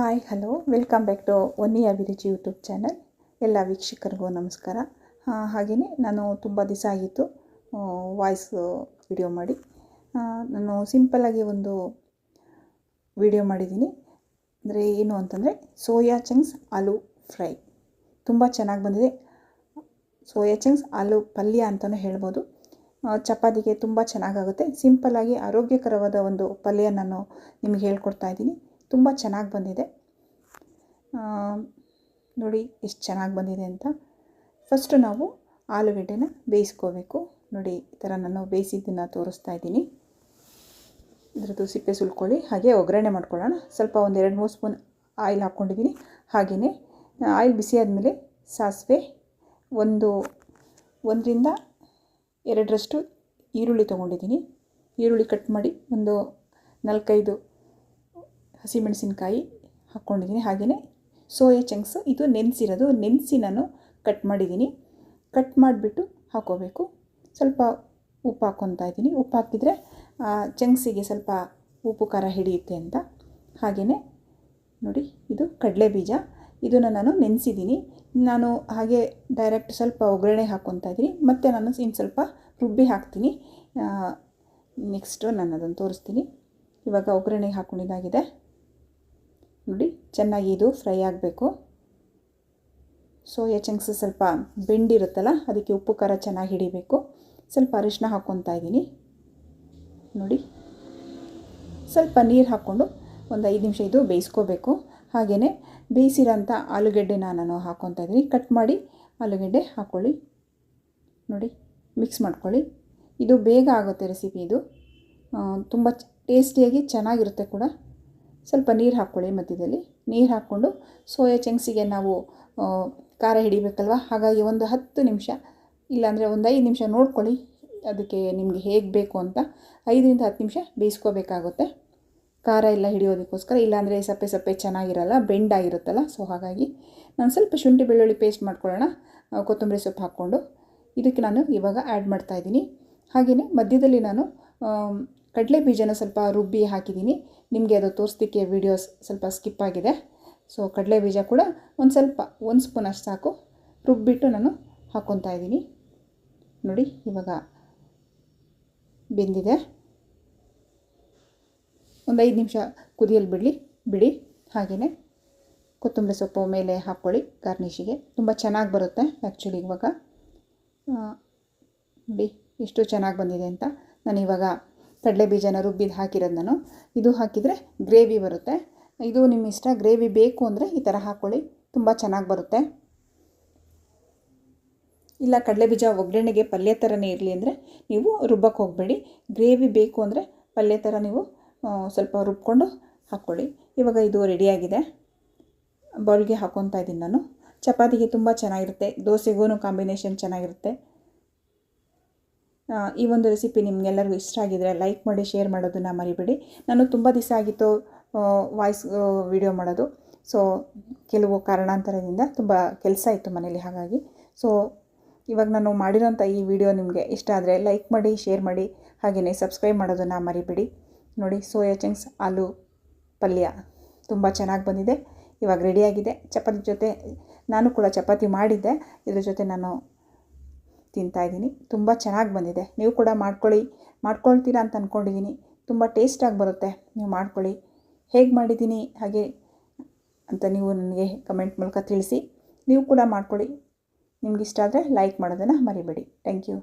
Hi hello welcome back to ಒನ್ನಿ Abhiruchi YouTube channel ಎಲ್ಲ ವೀಕ್ಷಕರಿಗೂ ನಮಸ್ಕಾರ. ಹಾಗೆಯೇ ನಾನು ತುಂಬ ದಿವಸ ಆಗಿತ್ತು ವಾಯ್ಸ್ ವಿಡಿಯೋ ಮಾಡಿ. ನಾನು ಸಿಂಪಲ್ಲಾಗಿ ಒಂದು ವಿಡಿಯೋ ಮಾಡಿದ್ದೀನಿ. ಅಂದರೆ ಏನು ಅಂತಂದರೆ ಸೋಯಾ ಚಂಕ್ಸ್ ಆಲೂ ಫ್ರೈ ತುಂಬ ಚೆನ್ನಾಗಿ ಬಂದಿದೆ. ಸೋಯಾ ಚಂಕ್ಸ್ ಆಲೂ ಪಲ್ಯ ಅಂತಲೂ ಹೇಳ್ಬೋದು. ಚಪಾತಿಗೆ ತುಂಬ ಚೆನ್ನಾಗಾಗುತ್ತೆ ಸಿಂಪಲ್ಲಾಗಿ ಆರೋಗ್ಯಕರವಾದ ಒಂದು ಪಲ್ಯ ನಾನು ನಿಮಗೆ ಹೇಳ್ಕೊಡ್ತಾ ಇದ್ದೀನಿ. ತುಂಬ ಚೆನ್ನಾಗಿ ಬಂದಿದೆ. ನೋಡಿ ಎಷ್ಟು ಚೆನ್ನಾಗಿ ಬಂದಿದೆ ಅಂತ. ಫಸ್ಟು ನಾವು ಆಲೂಗಡ್ಡೆನ ಬೇಯಿಸ್ಕೋಬೇಕು. ನೋಡಿ ಈ ಥರ ನಾನು ಬೇಯಿಸಿದ್ದನ್ನು ತೋರಿಸ್ತಾ ಇದ್ದೀನಿ. ಇದ್ರದ್ದು ಸಿಪ್ಪೆ ಸುಲ್ಕೊಳ್ಳಿ, ಹಾಗೆ ಒಗ್ಗರಣೆ ಮಾಡ್ಕೊಳ್ಳೋಣ. ಸ್ವಲ್ಪ ಒಂದು ಎರಡು ಮೂರು ಸ್ಪೂನ್ ಆಯಿಲ್ ಹಾಕ್ಕೊಂಡಿದ್ದೀನಿ. ಹಾಗೆಯೇ ಆಯಿಲ್ ಬಿಸಿ ಆದಮೇಲೆ ಸಾಸಿವೆ, ಒಂದು ಒಂದರಿಂದ ಎರಡರಷ್ಟು ಈರುಳ್ಳಿ ತೊಗೊಂಡಿದ್ದೀನಿ. ಈರುಳ್ಳಿ ಕಟ್ ಮಾಡಿ ಒಂದು ನಾಲ್ಕೈದು ಹಸಿಮೆಣಸಿನ್ಕಾಯಿ ಹಾಕ್ಕೊಂಡಿದ್ದೀನಿ. ಹಾಗೆಯೇ ಸೋಯಾ ಚಂಕ್ಸ್, ಇದು ನೆನೆಸಿರೋದು. ನೆನೆಸಿ ನಾನು ಕಟ್ ಮಾಡಿದ್ದೀನಿ. ಕಟ್ ಮಾಡಿಬಿಟ್ಟು ಹಾಕೋಬೇಕು. ಸ್ವಲ್ಪ ಉಪ್ಪು ಹಾಕ್ಕೊತಾ ಇದ್ದೀನಿ. ಉಪ್ಪು ಹಾಕಿದರೆ ಚಂಕ್ಸಿಗೆ ಸ್ವಲ್ಪ ಉಪ್ಪು ಖಾರ ಹಿಡಿಯುತ್ತೆ ಅಂತ. ಹಾಗೆಯೇ ನೋಡಿ, ಇದು ಕಡಲೆ ಬೀಜ. ಇದನ್ನು ನಾನು ನೆನೆಸಿದ್ದೀನಿ. ನಾನು ಹಾಗೆ ಡೈರೆಕ್ಟ್ ಸ್ವಲ್ಪ ಒಗ್ಗರಣೆ ಹಾಕ್ಕೊತಾ ಇದ್ದೀನಿ. ಮತ್ತು ನಾನು ಇನ್ನು ಸ್ವಲ್ಪ ರುಬ್ಬಿ ಹಾಕ್ತೀನಿ. ನೆಕ್ಸ್ಟು ನಾನು ಅದನ್ನು ತೋರಿಸ್ತೀನಿ. ಇವಾಗ ಒಗ್ಗರಣೆಗೆ ಹಾಕ್ಕೊಂಡಿದ್ದಾಗಿದೆ ಚೆನ್ನಾಗಿ ಇದು ಫ್ರೈ ಆಗಬೇಕು. ಸೋಯಾ ಚಂಕ್ಸ್ ಸ್ವಲ್ಪ ಬೆಂಡಿರುತ್ತಲ್ಲ ಅದಕ್ಕೆ ಉಪ್ಪು, ಖಾರ ಚೆನ್ನಾಗಿ ಹಿಡಿಬೇಕು. ಸ್ವಲ್ಪ ಅರಿಶಿನ ಹಾಕ್ಕೊತಾ ಇದ್ದೀನಿ. ನೋಡಿ, ಸ್ವಲ್ಪ ನೀರು ಹಾಕ್ಕೊಂಡು ಒಂದು ಐದು ನಿಮಿಷ ಇದು ಬೇಯಿಸ್ಕೋಬೇಕು. ಹಾಗೆಯೇ ಬೇಯಿಸಿರೋಂಥ ಆಲೂಗೆಡ್ಡೆನ ನಾನು ಹಾಕ್ಕೊತಾ ಇದ್ದೀನಿ. ಕಟ್ ಮಾಡಿ ಆಲೂಗೆಡ್ಡೆ ಹಾಕ್ಕೊಳ್ಳಿ ನೋಡಿ, ಮಿಕ್ಸ್ ಮಾಡ್ಕೊಳ್ಳಿ. ಇದು ಬೇಗ ಆಗುತ್ತೆ ರೆಸಿಪಿ ಇದು. ತುಂಬ ಟೇಸ್ಟಿಯಾಗಿ ಚೆನ್ನಾಗಿರುತ್ತೆ ಕೂಡ. ಸ್ವಲ್ಪ ನೀರು ಹಾಕ್ಕೊಳ್ಳಿ ಮಧ್ಯದಲ್ಲಿ. ನೀರು ಹಾಕ್ಕೊಂಡು ಸೋಯಾ ಚಂಕ್ಸಿಗೆ ನಾವು ಖಾರ ಹಿಡಿಬೇಕಲ್ವ? ಹಾಗಾಗಿ ಒಂದು ಹತ್ತು ನಿಮಿಷ, ಇಲ್ಲಾಂದರೆ ಒಂದು ಐದು ನಿಮಿಷ ನೋಡ್ಕೊಳ್ಳಿ, ಅದಕ್ಕೆ ನಿಮಗೆ ಹೇಗೆ ಬೇಕು ಅಂತ. ಐದರಿಂದ ಹತ್ತು ನಿಮಿಷ ಬೇಯಿಸ್ಕೋಬೇಕಾಗುತ್ತೆ. ಖಾರ ಎಲ್ಲ ಹಿಡಿಯೋದಕ್ಕೋಸ್ಕರ, ಇಲ್ಲಾಂದರೆ ಸಪ್ಪೆ ಸಪ್ಪೆ ಚೆನ್ನಾಗಿರಲ್ಲ ಬೆಂಡಾಗಿರುತ್ತಲ್ಲ ಸೊ ಹಾಗಾಗಿ ನಾನು ಸ್ವಲ್ಪ ಶುಂಠಿ ಬೆಳ್ಳುಳ್ಳಿ ಪೇಸ್ಟ್ ಮಾಡ್ಕೊಳ್ಳೋಣ. ಕೊತ್ತಂಬರಿ ಸೊಪ್ಪು ಹಾಕ್ಕೊಂಡು, ಇದಕ್ಕೆ ನಾನು ಇವಾಗ ಆ್ಯಡ್ ಮಾಡ್ತಾಯಿದ್ದೀನಿ ಹಾಗೆಯೇ ಮಧ್ಯದಲ್ಲಿ ನಾನು ಕಡಲೆ ಬೀಜನ ಸ್ವಲ್ಪ ರುಬ್ಬಿ ಹಾಕಿದ್ದೀನಿ. ನಿಮಗೆ ಅದು ತೋರಿಸ್ಲಿಕ್ಕೆ ವೀಡಿಯೋಸ್ ಸ್ವಲ್ಪ ಸ್ಕಿಪ್ ಆಗಿದೆ. ಸೊ ಕಡಲೆ ಬೀಜ ಕೂಡ ಒಂದು ಸ್ವಲ್ಪ, ಒಂದು ಸ್ಪೂನ್ ಅಷ್ಟು ಸಾಕು. ರುಬ್ಬಿಟ್ಟು ನಾನು ಹಾಕ್ಕೊತಾ ಇದ್ದೀನಿ. ನೋಡಿ, ಇವಾಗ ಬೆಂದಿದೆ. ಒಂದು ಐದು ನಿಮಿಷ ಕುದಿಯಲ್ಲಿ ಬಿಡಲಿ, ಬಿಡಿ. ಹಾಗೆಯೇ ಕೊತ್ತಂಬರಿ ಸೊಪ್ಪು ಮೇಲೆ ಹಾಕ್ಕೊಳ್ಳಿ ಗಾರ್ನಿಷಿಗೆ ತುಂಬ ಚೆನ್ನಾಗಿ ಬರುತ್ತೆ ಆ್ಯಕ್ಚುಲಿ ಇವಾಗ. ನೋಡಿ, ಎಷ್ಟು ಚೆನ್ನಾಗಿ ಬಂದಿದೆ ಅಂತ. ನಾನು ಇವಾಗ ಕಡಲೆ ಬೀಜನ ರುಬ್ಬಿದ್ದು ಹಾಕಿರೋದು ನಾನು. ಇದು ಹಾಕಿದರೆ ಗ್ರೇವಿ ಬರುತ್ತೆ. ಇದು ನಿಮ್ಮ ಇಷ್ಟ, ಗ್ರೇವಿ ಬೇಕು ಅಂದರೆ ಈ ಥರ ಹಾಕ್ಕೊಳ್ಳಿ ತುಂಬ ಚೆನ್ನಾಗಿ ಬರುತ್ತೆ. ಇಲ್ಲ, ಕಡಲೆ ಬೀಜ ಒಗ್ಗರಣೆಗೆ ಪಲ್ಯ ಥರನೇ ಇರಲಿ ಅಂದರೆ ನೀವು ರುಬ್ಬಕ್ಕೆ ಹೋಗಬೇಡಿ. ಗ್ರೇವಿ ಬೇಕು ಅಂದರೆ ಪಲ್ಯ ಥರ ನೀವು ಸ್ವಲ್ಪ ರುಬ್ಕೊಂಡು ಹಾಕ್ಕೊಳ್ಳಿ ಇವಾಗ ಇದು ರೆಡಿಯಾಗಿದೆ ಬೌಲ್ಗೆ ಹಾಕ್ಕೊತಾ ಇದ್ದೀನಿ ನಾನು. ಚಪಾತಿಗೆ ತುಂಬ ಚೆನ್ನಾಗಿರುತ್ತೆ. ದೋಸೆಗೂ ಕಾಂಬಿನೇಷನ್ ಚೆನ್ನಾಗಿರುತ್ತೆ. ಈ ಒಂದು ರೆಸಿಪಿ ನಿಮಗೆಲ್ಲರಿಗೂ ಇಷ್ಟ ಆಗಿದರೆ ಲೈಕ್ ಮಾಡಿ ಶೇರ್ ಮಾಡೋದನ್ನು ಮರಿಬೇಡಿ. ನಾನು ತುಂಬ ದಿವಸ ಆಗಿತ್ತು ವಾಯ್ಸ್ ವಿಡಿಯೋ ಮಾಡೋದು. ಸೊ ಕೆಲವು ಕಾರಣಾಂತರದಿಂದ ತುಂಬ ಕೆಲಸ ಇತ್ತು ಮನೇಲಿ ಹಾಗಾಗಿ. ಸೊ ಇವಾಗ ನಾನು ಮಾಡಿರೋಂಥ ಈ ವಿಡಿಯೋ ನಿಮಗೆ ಇಷ್ಟ ಆದರೆ ಲೈಕ್ ಮಾಡಿ ಶೇರ್ ಮಾಡಿ ಹಾಗೆಯೇ ಸಬ್ಸ್ಕ್ರೈಬ್ ಮಾಡೋದನ್ನು ಮರಿಬೇಡಿ. ನೋಡಿ, ಸೋಯಾ ಚಂಕ್ಸ್ ಆಲೂ ಪಲ್ಯ ತುಂಬ ಚೆನ್ನಾಗಿ ಬಂದಿದೆ. ಇವಾಗ ರೆಡಿಯಾಗಿದೆ ಚಪಾತಿ ಜೊತೆ, ನಾನು ಕೂಡ ಚಪಾತಿ ಮಾಡಿದ್ದೆ. ಇದ್ರ ಜೊತೆ ನಾನು ತಿಂತಾಯಿದ್ದೀನಿ. ತುಂಬ ಚೆನ್ನಾಗಿ ಬಂದಿದೆ. ನೀವು ಕೂಡ ಮಾಡ್ಕೊಳ್ಳಿ. ಮಾಡ್ಕೊಳ್ತೀರಾ ಅಂತ ಅಂದ್ಕೊಂಡಿದ್ದೀನಿ ತುಂಬ ಟೇಸ್ಟಾಗಿ ಬರುತ್ತೆ. ನೀವು ಮಾಡ್ಕೊಳ್ಳಿ. ಹೇಗೆ ಮಾಡಿದ್ದೀನಿ? ಹಾಗೆ ಅಂತ ನೀವು ನನಗೆ ಕಮೆಂಟ್ ಮೂಲಕ ತಿಳಿಸಿ. ನೀವು ಕೂಡ ಮಾಡ್ಕೊಳ್ಳಿ. ನಿಮ್ಗೆ ಇಷ್ಟ ಆದರೆ ಲೈಕ್ ಮಾಡೋದನ್ನು ಮರಿಬೇಡಿ. Thank you